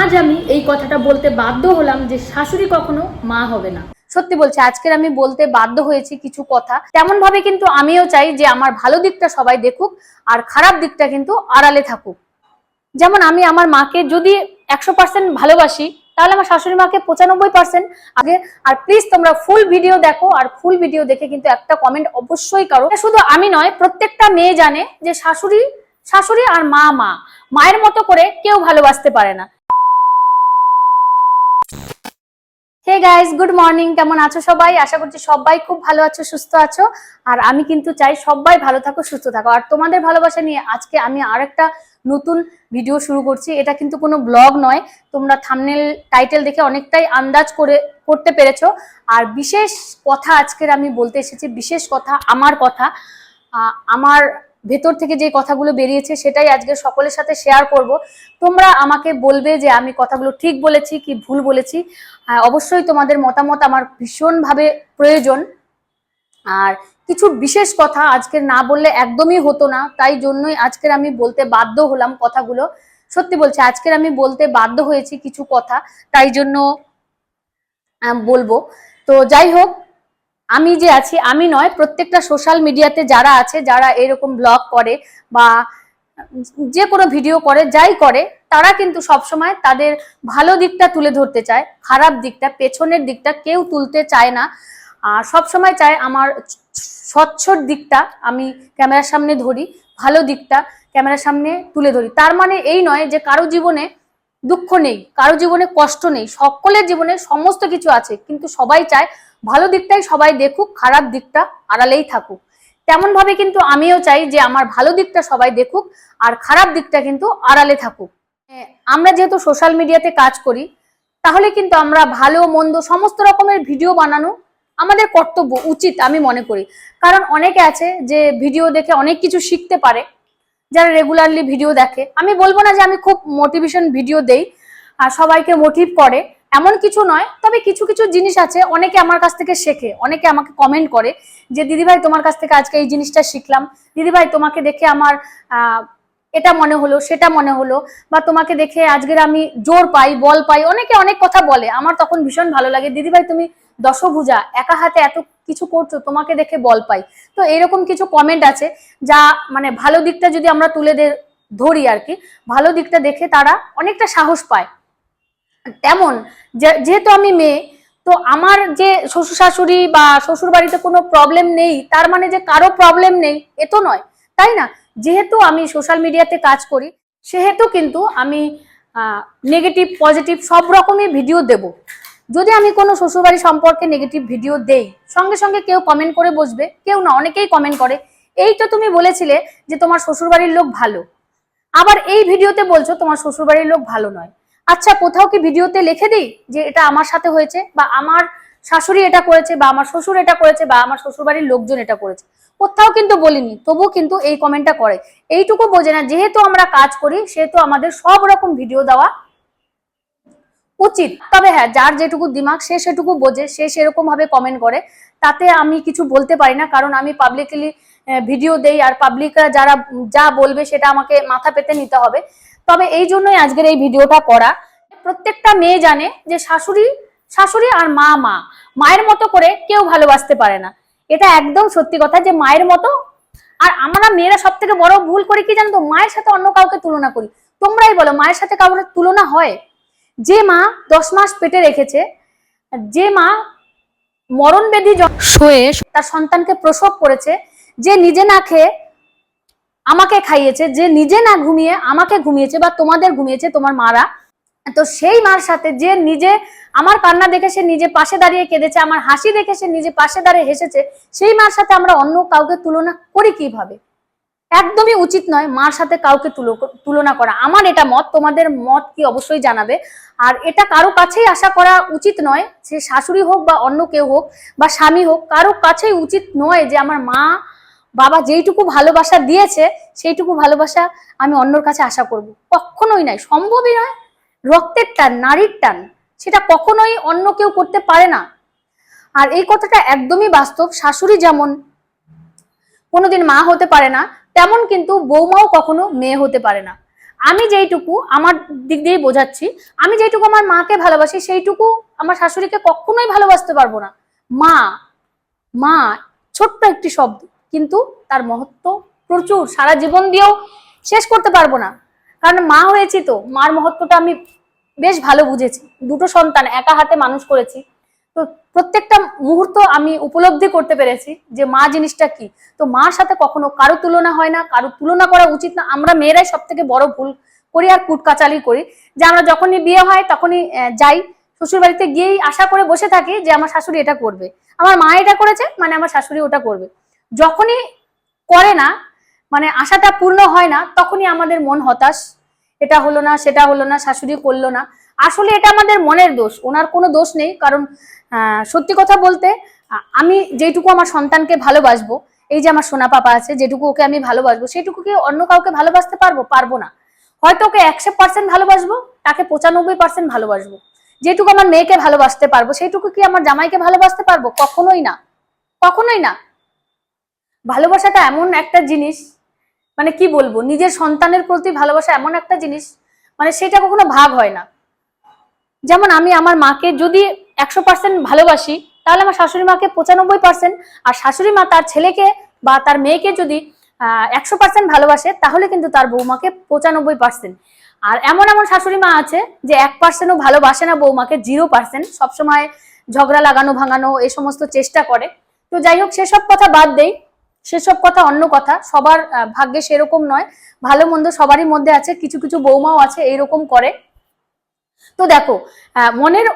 আজ আমি এই কথাটা বলতে বাধ্য হলাম যে শাশুড়ি কখনো মা হবে না। সত্যি বলছি, আজকের আমি বলতে বাধ্য হয়েছি কিছু কথা। তেমন ভাবে কিন্তু আমিও চাই যে আমার ভালো দিকটা সবাই দেখুক, আর খারাপ দিকটা কিন্তু আড়ালে থাকুক। যেমন আমি আমার মাকে যদি একশো পার্সেন্ট ভালোবাসি, তাহলে আমার শাশুড়ি মাকে পঁচানব্বই পার্সেন্ট আগে। আর প্লিজ তোমরা ফুল ভিডিও দেখো, আর ফুল ভিডিও দেখে কিন্তু একটা কমেন্ট অবশ্যই করো। শুধু আমি নয়, প্রত্যেকটা মেয়ে জানে যে শাশুড়ি শাশুড়ি আর মা মা। মায়ের মতো করে কেউ ভালোবাসতে পারে না। হে গাইস গুড মর্নিং কেমন আছো সবাই? আশা করছি সবাই খুব ভালো আছো, সুস্থ আছো। আর আমি কিন্তু চাই সবাই ভালো থাকো, সুস্থ থাকো। আর তোমাদের ভালোবাসা নিয়ে আজকে আমি আর একটা নতুন ভিডিও শুরু করছি। এটা কিন্তু কোনো ব্লগ নয়। তোমরা থামনেল টাইটেল দেখে অনেকটাই আন্দাজ করে করতে পেরেছ। আর বিশেষ কথা আজকের আমি বলতে এসেছি, বিশেষ কথা, আমার কথা। আমার ভেতর থেকে যে কথাগুলো বেরিয়েছে সেটাই আজকে সকলের সাথে শেয়ার করব। তোমরা আমাকে বলবে যে আমি কথাগুলো ঠিক বলেছি কি ভুল বলেছি। আহ, অবশ্যই তোমাদের মতামত আমার ভীষণভাবে প্রয়োজন। আর কিছু বিশেষ কথা আজকের না বললে একদমই হতো না তাই জন্যই আজকের আমি বলতে বাধ্য হলাম কথাগুলো। সত্যি বলছি আজকের আমি বলতে বাধ্য হয়েছি কিছু কথা তাই জন্য বলব। তো যাই হোক আমি যে আছি, আমি নয়, প্রত্যেকটা সোশ্যাল মিডিয়াতে যারা আছে, যারা এরকম ব্লগ করে বা যে কোনো ভিডিও করে, যাই করে, তারা কিন্তু সবসময় তাদের ভালো দিকটা তুলে ধরতে চায়, খারাপ দিকটা, পেছনের দিকটা কেউ তুলতে চায় না। আর সবসময় চায় আমার স্বচ্ছর দিকটা আমি ক্যামেরার সামনে ধরি, ভালো দিকটা ক্যামেরার সামনে তুলে ধরি। তার মানে এই নয় যে কারও জীবনে দুঃখ নেই, কারও জীবনে কষ্ট নেই, সকলের জীবনে সমস্ত কিছু আছে, কিন্তু সবাই চায় ভালো দিকটাই সবাই দেখুক, খারাপ দিকটা আড়ালেই থাকুক। তেমন ভাবে কিন্তু আমিও চাই যে আমার ভালো দিকটা সবাই দেখুক আর খারাপ দিকটা কিন্তু আড়ালে থাকুক। আমরা যেহেতু সোশ্যাল মিডিয়াতে কাজ করি, তাহলে কিন্তু আমরা ভালো, মন্দ সমস্ত রকমের ভিডিও বানানো আমাদের কর্তব্য, উচিত আমি মনে করি। কারণ অনেকে আছে যে ভিডিও দেখে অনেক কিছু শিখতে পারে, যারা রেগুলারলি ভিডিও দেখে। আমি বলব না যে আমি খুব মোটিভেশন ভিডিও দেই, আর সবাইকে মোটিভ করে এমন কিছু নয়, তবে কিছু কিছু জিনিস আছে, অনেকে আমার কাছ থেকে শেখে, অনেকে আমাকে কমেন্ট করে যে, দিদিভাই, তোমার কাছ থেকে আজকে এই জিনিসটা শিখলাম। দিদিভাই, তোমাকে দেখে আমার এটা মনে হলো, সেটা মনে হলো, বা তোমাকে দেখে আজকের আমি জোর পাই, বল পাই। অনেকে অনেক কথা বলে, আমার তখন ভীষণ ভালো লাগে। দিদিভাই, তুমি দশভুজা, একা হাতে এত কিছু করছ, তোমাকে দেখে বল পাই। তো এরকম কিছু কমেন্ট আছে, যা মানে ভালো দিকটা যদি আমরা তুলে ধরি আর কি, ভালো দিকটা দেখে তারা অনেকটা সাহস পায়। তেমন যেহেতু আমি মেয়ে, তো আমার যে শ্বশুর শাশুড়ি বা শ্বশুর বাড়িতে কোনো প্রবলেম নেই, তার মানে যে কারও প্রবলেম নেই, এ তো নয়, তাই না? যেহেতু আমি সোশ্যাল মিডিয়াতে কাজ করি, সেহেতু কিন্তু আমি নেগেটিভ পজিটিভ সব রকমই ভিডিও দেব। যদি আমি কোনো শ্বশুরবাড়ি সম্পর্কে নেগেটিভ ভিডিও দেই, সঙ্গে সঙ্গে কেউ কমেন্ট করে বসবে, কেউ না, অনেকেই কমেন্ট করে। এই তো তুমি বলেছিলে যে তোমার শ্বশুরবাড়ির লোক ভালো। আবার এই ভিডিওতে বলছো তোমার শ্বশুরবাড়ির লোক ভালো নয়। আচ্ছা কোথাও কি ভিডিওতে লিখে দিই যে এটা আমার সাথে হয়েছে বা আমার শাশুড়ি এটা করেছে বা আমার শ্বশুর এটা করেছে বা আমার শ্বশুরবাড়ির লোকজন এটা করেছে? কোথাও কিন্তু বলিনি, তবুও কিন্তু এই কমেন্টটা করে। এইটুকু বোঝে না, যেহেতু আমরা কাজ করি, সেহেতু আমাদের সব রকম ভিডিও দেওয়া উচিত। তবে হ্যাঁ যার যেটুকু দিমাগ, সে সেটুকু বোঝে, সে সেরকম ভাবে কমেন্ট করে। তাতে আমি কিছু বলতে পারি না, কারণ আমি পাবলিকলি ভিডিও দেই, আর পাবলিকরা যারা যা বলবে সেটা আমাকে মাথা পেতে নিতে হবে। তবে এই জন্যই আজকের এই ভিডিওটা করা। প্রত্যেকটা মেয়ে জানে যে শাশুড়ি শাশুড়ি আর মা মা। মায়ের মতো করে কেউ ভালোবাসতে পারে না। এটা একদম সত্যি কথা যে মায়ের মতো। আর আমরা মেয়েরা সব থেকে বড় ভুল করি কি জানো তো? মায়ের সাথে অন্য কাউকে তুলনা করি। তোমরাই বলো, মায়ের সাথে কারোর তুলনা হয়? যে মা দশ মাস পেটে রেখেছে, যে মা মরণ ব্যাধি শোয়ে তার সন্তানকে প্রসব করেছে, যে নিজে না খেয়ে আমাকে খাইয়েছে, যে নিজে না ঘুমিয়ে আমাকে ঘুমিয়েছে বা তোমাদের ঘুমিয়েছে তোমার মারা। তো সেই মার সাথে যে নিজে আমার কান্না দেখে সে নিজে পাশে দাঁড়িয়ে কেঁদেছে, আমার হাসি দেখে সে নিজে পাশে দাঁড়িয়ে হেসেছে, সেই মার সাথে আমরা অন্য কাউকে তুলনা করি কীভাবে? একদমই উচিত নয় মার সাথে কাউকে তুলো- তুলনা করা। আমার এটা মত, তোমাদের মত কি অবশ্যই জানাবে। আর এটা কারও কাছেই আশা করা উচিত নয়, সে শাশুড়ি হোক বা অন্য কেউ হোক বা স্বামী হোক, কারও কাছেই উচিত নয় যে আমার মা বাবা যেইটুকু ভালোবাসা দিয়েছে, সেইটুকু ভালোবাসা আমি অন্যর কাছে আশা করব। কখনোই নয়, সম্ভবই নয়। রক্তের টান, নারীর টান, সেটা কখনোই অন্য কেউ করতে পারে না। আর এই কথাটা একদমই বাস্তব। শাশুড়ি যেমন কোনোদিন মা হতে পারে না, তেমন কিন্তু বৌমাও কখনো মেয়ে হতে পারে না। আমি যেইটুকু আমার দিক দিয়ে বোঝাচ্ছি, আমি যেইটুকু আমার মাকে ভালোবাসি, সেইটুকু আমার শাশুড়িকে কখনোই ভালোবাসতে পারব না। মা মা, ছোট্ট একটি শব্দ। কিন্তু তার মহত্ব প্রচুর। সারা জীবন দিয়েও শেষ করতে পারব না। কারণ মা হয়েছি তো, মার মহত্বটা আমি বেশ ভালো বুঝেছি। দুটো সন্তান, একা হাতে মানুষ করেছি। তো প্রত্যেকটা মুহূর্ত আমি উপলব্ধি করতে পেরেছি যে মা জিনিসটা কি। তো মার সাথে কখনো কারও তুলনা হয় না, কারও তুলনা করা উচিত না। আমরা মেয়েরাই সব থেকে বড় ভুল করি আর কুটকাচালি করি। যে আমরা যখনই বিয়ে হয়, তখনই যাই। শ্বশুর বাড়িতে গিয়েই আশা করে বসে থাকি যে আমার শাশুড়ি এটা করবে। আমার মা এটা করেছে মানে আমার শাশুড়ি ওটা করবে। যখনই করে না মানে আশাটা পূর্ণ হয় না, তখনই আমাদের মন হতাশ। এটা হলো না, সেটা হলো না, শাশুড়ি করল না। আসলে এটা আমাদের মনের দোষ, ওনার কোনো দোষ নেই। কারণ সত্যি কথা বলতে আমি যেটুকু আমার সন্তানকে ভালোবাসবো, এই যে আমার সোনা পাপা আছে, যেটুকু ওকে আমি ভালোবাসবো সেটুকু কি অন্য কাউকে ভালোবাসতে পারব পারব না। হয়তো ওকে একশো পার্সেন্ট ভালোবাসবো, তাকে পঁচানব্বই পার্সেন্ট ভালোবাসবো। যেটুকু আমার মেয়েকে ভালোবাসতে পারব সেইটুকু কি আমার জামাইকে ভালোবাসতে পারব? কখনোই না। কখনোই না। ভালোবাসাটা এমন একটা জিনিস মানে কি বলব, নিজের সন্তানের প্রতি ভালোবাসা এমন একটা জিনিস মানে সেটা কখনো ভাগ হয় না। যেমন আমি আমার মাকে যদি একশো পার্সেন্ট ভালোবাসি, তাহলে আমার শাশুড়ি মাকে পঁচানব্বই পার্সেন্ট আর শাশুড়ি মা তার ছেলেকে বা তার মেয়েকে যদি একশো পার্সেন্ট ভালোবাসে, তাহলে কিন্তু তার বৌমাকে পঁচানব্বই পার্সেন্ট আর এমন এমন শাশুড়ি মা আছে যে এক পার্সেন্টও ভালোবাসে না বৌমাকে জিরো পার্সেন্ট সবসময় ঝগড়া লাগানো ভাঙানো এই সমস্ত চেষ্টা করে। তো যাই হোক, সেসব কথা বাদ দেই। সেসব কথা অন্য কথা, সবার ভাগ্যে সেরকম নয়। ভালো মন্দ সবারই মধ্যে আছে, কিছু কিছু বৌমাও আছে, এইরকম করে। তো দেখো মনের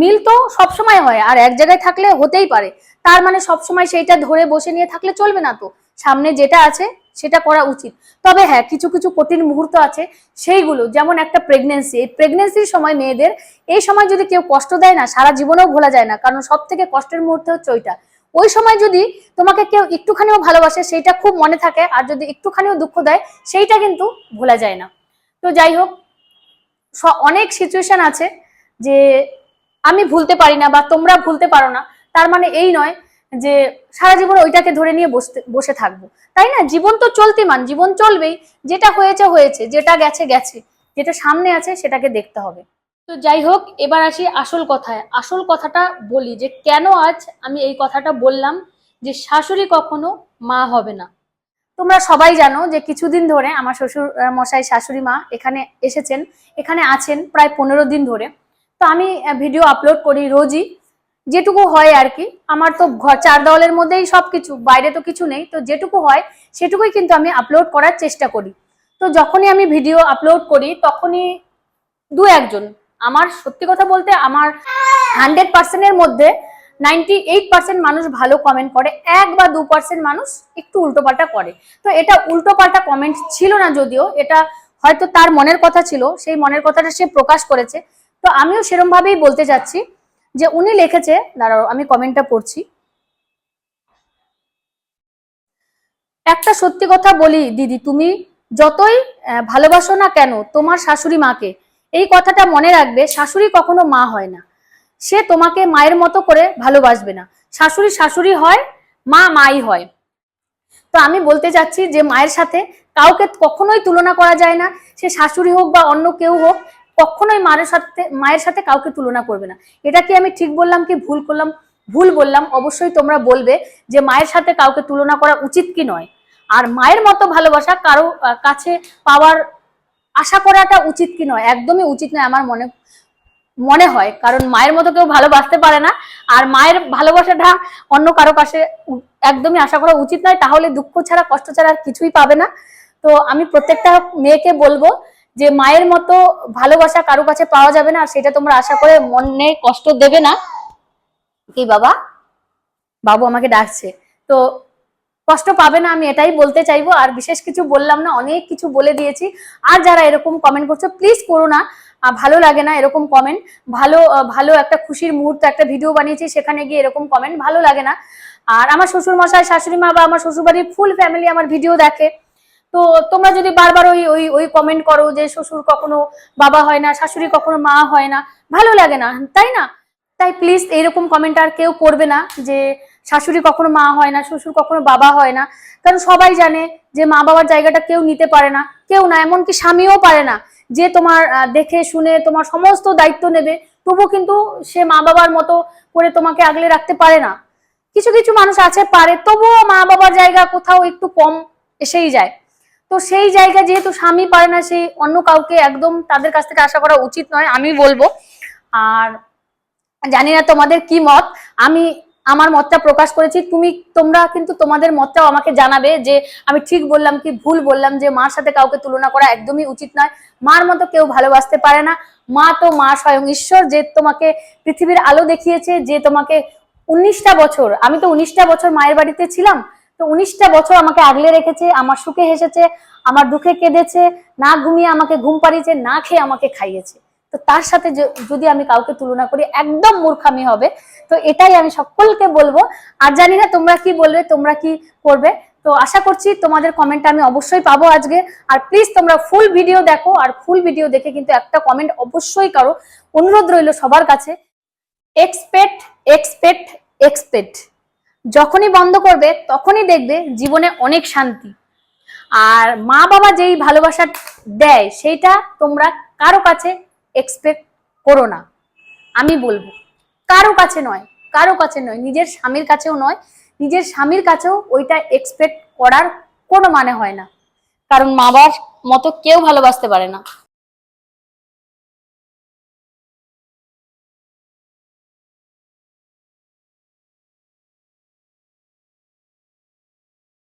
মিল তো সবসময় হয়, আর এক জায়গায় থাকলে হতেই পারে। তার মানে সবসময় সেইটা ধরে বসে নিয়ে থাকলে চলবে না তো। সামনে যেটা আছে, সেটা করা উচিত। তবে হ্যাঁ কিছু কিছু কঠিন মুহূর্ত আছে, সেইগুলো, যেমন একটা প্রেগনেন্সি এই প্রেগনেন্সির সময় মেয়েদের, এই সময় যদি কেউ কষ্ট দেয় না, সারা জীবনেও ভোলা যায় না, কারণ সব থেকে কষ্টের মুহূর্ত হচ্ছে ওইটা। ওই সময় যদি তোমাকে কেউ একটুখানিও ভালোবাসে, সেইটা খুব মনে থাকে, আর যদি একটুখানিও দুঃখ দেয়, সেইটা কিন্তু ভোলা যায় না। তো যাই হোক অনেক সিচুয়েশন আছে যে আমি ভুলতে পারি না বা তোমরা ভুলতে পারো না। তার মানে এই নয় যে সারা জীবন ওইটাকে ধরে নিয়ে বসতে, বসে থাকব। তাই না? জীবন তো চলতিমান, জীবন চলবেই। যেটা হয়েছে হয়েছে, যেটা গেছে গেছে। যেটা সামনে আছে, সেটাকে দেখতে হবে। তো যাই হোক, এবার আসি আসল কথায়। আসল কথাটা বলি যে, কেন আজ আমি এই কথাটা বললাম যে, শাশুড়ি কখনো মা হবে না? তোমরা সবাই জানো যে, কিছুদিন ধরে আমার শ্বশুর মশাই শাশুড়ি মা এখানে এসেছেন, এখানে আছেন প্রায় পনেরো দিন ধরে। তো আমি ভিডিও আপলোড করি রোজই। যেটুকু হয় আর কি, আমার তো ঘর, চার দেওয়ালের মধ্যেই সব কিছু বাইরে তো কিছু নেই। তো যেটুকু হয়, সেটুকুই কিন্তু আমি আপলোড করার চেষ্টা করি। তো যখনই আমি ভিডিও আপলোড করি, তখনই দু একজন আমার সত্যি কথা বলতে আমার হান্ড্রেড পার্সেন্টের মধ্যে নাইনটি এইট পার্সেন্ট মানুষ ভালো কমেন্ট করে, এক বা দু পার্সেন্ট মানুষ একটু উল্টোপাল্টা করে। তো এটা উল্টোপাল্টা কমেন্ট ছিল না যদিও, এটা হয়তো তার মনের কথা ছিল, সেই মনের কথাটা সে প্রকাশ করেছে। তো আমিও সেরম ভাবেই বলতে চাচ্ছি যে উনি লিখেছে, দাঁড়াও আমি কমেন্টটা পড়ছি। একটা সত্যি কথা বলি, দিদি, তুমি যতই ভালোবাসো না কেন, তোমার শাশুড়ি মাকে এই কথাটা মনে রাখবে, শাশুড়ি কখনো মা হয় না। সে তোমাকে মায়ের মতো করে ভালোবাসবে না। শাশুড়ি শাশুড়ি হয়, মা মাই হয়। তো আমি বলতে চাচ্ছি যে মায়ের সাথে কাউকে কখনোই তুলনা করা যায় না। সে শাশুড়ি হোক বা অন্য কেউ হোক, কখনোই মায়ের সাথে মায়ের সাথে কাউকে তুলনা করবে না। এটা কি আমি ঠিক বললাম কি ভুল করলাম? ভুল বললাম, অবশ্যই তোমরা বলবে যে মায়ের সাথে কাউকে তুলনা করা উচিত কি নয়। আর মায়ের মতো ভালোবাসা কারও কাছে পাওয়ার আশা করাটা উচিত কি নয়? একদমই উচিত নয় আমার মনে মনে হয়। কারণ মায়ের মতো কেউ ভালোবাসতে পারে না। আর মায়ের ভালোবাসাটা অন্য কারও কাছে একদমই আশা করা উচিত নয়। তাহলে দুঃখ ছাড়া, কষ্ট ছাড়া আর কিছুই পাবে না। তো আমি প্রত্যেকটা মেয়েকে বলব যে মায়ের মতো ভালোবাসা কারও কাছে পাওয়া যাবে না। আর সেটা তোমরা আশা করে মনে কষ্ট দেবে না। কি বাবা? বাবু আমাকে ডাকছে। তো কষ্ট পাবে না, আমি এটাই বলতে চাইব। আর বিশেষ কিছু বললাম না, অনেক কিছু বলে দিয়েছি। আর যারা এরকম কমেন্ট করছ প্লিজ করো না। ভালো লাগে না এরকম কমেন্ট ভালো ভালো একটা খুশির মুহূর্ত, একটা ভিডিও বানিয়েছি, সেখানে গিয়ে এরকম কমেন্ট ভালো লাগে না। আর আমার শ্বশুর মশাই শাশুড়ি মা বা আমার শ্বশুর বাড়ির ফুল ফ্যামিলি আমার ভিডিও দেখে। তো তোমরা যদি বারবার ওই ওই ওই কমেন্ট করো যে শ্বশুর কখনো বাবা হয় না, শাশুড়ি কখনো মা হয় না, ভালো লাগে না, তাই না? তাই প্লিজ এইরকম কমেন্ট আর কেউ করবে না যে শাশুড়ি কখনো মা হয় না, শ্বশুর কখনো বাবা হয় না। কারণ সবাই জানে যে মা বাবার জায়গাটা কেউ নিতে পারে না, কেউ না, এমনকি স্বামীও পারে না যে তোমার দেখে শুনে তোমার সমস্ত দায়িত্ব নেবে, তবু কিন্তু সে মা বাবার মতো করে তোমাকে আগলে রাখতে পারে না। কিছু কিছু মানুষ আছে, পারে, তবুও মা বাবার জায়গা কোথাও একটু কম এসেই যায়। তো সেই জায়গা যেহেতু স্বামী পারে না সেই অন্য কাউকে একদম তাদের কাছ থেকে আশা করা উচিত নয়, আমি বলব। আর জানি না তোমাদের কি মত। আমি আমার মতটা প্রকাশ করেছি, তুমি, তোমরা কিন্তু তোমাদের মতটাও আমাকে জানাবে যে আমি ঠিক বললাম কি ভুল বললাম যে মার সাথে কাউকে তুলনা করা একদমই উচিত নয়। মার মতো কেউ ভালোবাসতে পারে না। মা তো মা স্বয়ং ঈশ্বর যে তোমাকে পৃথিবীর আলো দেখিয়েছে, যে তোমাকে উনিশটা বছর, আমি তো উনিশটা বছর মায়ের বাড়িতে ছিলাম, তো উনিশটা বছর আমাকে আগলে রেখেছে, আমার সুখে হেসেছে, আমার দুঃখে কেঁদেছে, না ঘুমিয়ে আমাকে ঘুম পাড়িয়েছে, না খেয়ে আমাকে খাইয়েছে। তো তার সাথে যদি আমি কাউকে তুলনা করি, একদম মূর্খামি হবে। তো এটাই আমি সকলকে বলব। আর জানি না তোমরা কি বলবে? তোমরা কি করবে? তো আশা করছি তোমাদের কমেন্ট আমি অবশ্যই পাবো আজকে। আর প্লিজ তোমরা ফুল ভিডিও দেখো। আর ফুল ভিডিও দেখে কিন্তু একটা কমেন্ট অবশ্যই করো। অনুরোধ রইল সবার কাছে। এক্সপেক্ট এক্সপেক্ট এক্সপেক্ট যখনই বন্ধ করবে, তখনই দেখবে জীবনে অনেক শান্তি। আর মা বাবা যেই ভালোবাসা দেয়, সেইটা তোমরা কারও কাছে এক্সপেক্ট করো না। আমি বলব, কারও কাছে নয়, কারও কাছে নয়, নিজের স্বামীর কাছেও নয়, নিজের স্বামীর কাছেও ওইটা এক্সপেক্ট করার কোনো মানে হয় না। কারণ মা বাবার মতো কেউ ভালোবাসতে পারে না।